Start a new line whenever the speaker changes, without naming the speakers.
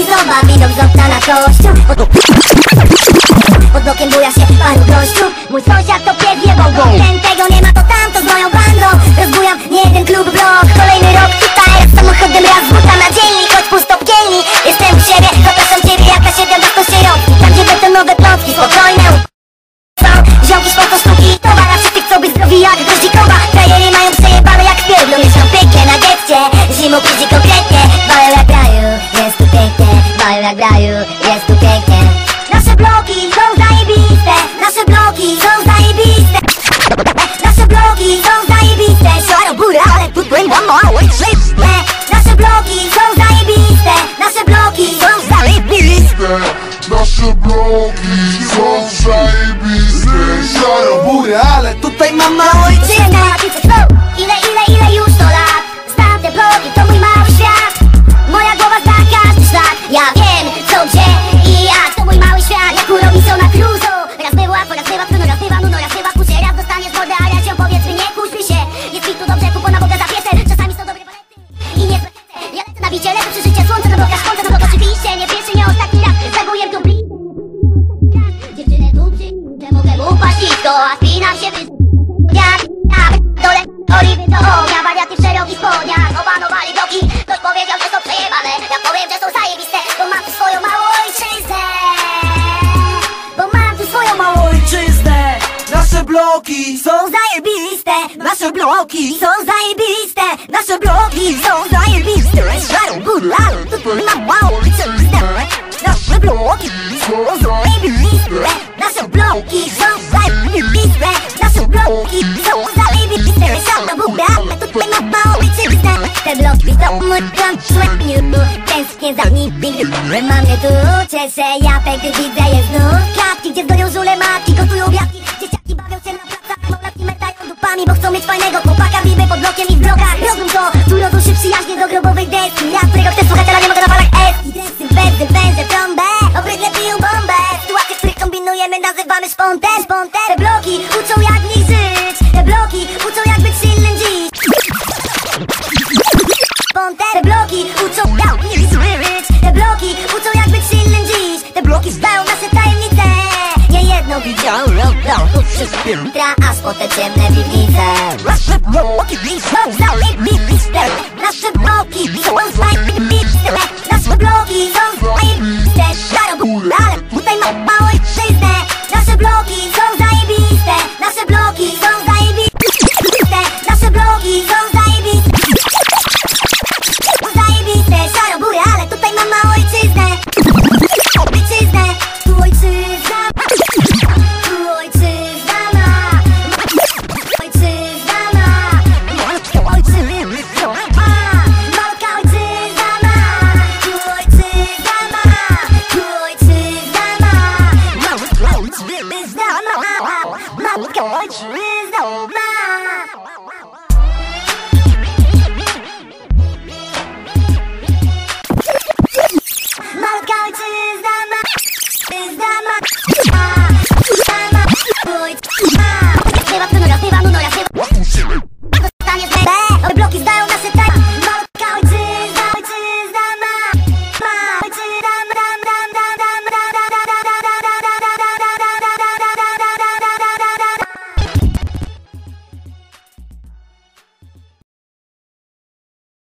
szlugi Zoba widok z okna na kościół Pod, pod okiem buja się paru gościu Mój sąsiad to Nasze bloki są zajebiste. Szaro
bury, ale tutaj mam
Ojczyzna, ile, ile, A spinam się wyżej ja, ja, dole, oliwy do ognia Wariaty w szerokich spodniach. Opanowali bloki Ktoś powiedział, że są przejebane. Ja powiem, że są zajebiste Bo mam tu swoją małą ojczyznę. Bo mam tu swoją małą
ojczyznę. Nasze bloki
są zajebiste. Nasze bloki są zajebiste. Nasze bloki są zajebiste. Żaru góra, tutaj mam małą ojczyznę Nasze bloki Nasze bloki są zajebiste Żaru góra, tutaj mam małą ojczyznę Te bloki są mój kończeniu Tęsknię za nimi. Mam je tu, cieszę japę, gdy widzę je znów Klatki, gdzie zdoją żule matki, gotują wiatki. Dzieciaki bawią się na placach, małlatki metają dupami Bo chcą mieć fajnego chłopaka, wiby pod blokiem i w blokach jedno widziałem, to wszystko Tra, aż po te ciemne piwnice Nasze bloki są zajebiste Nasze bloki są zajebiste Nasze bloki są zajebiste Szaro, ale tutaj mam małą ojczyznę Nasze bloki są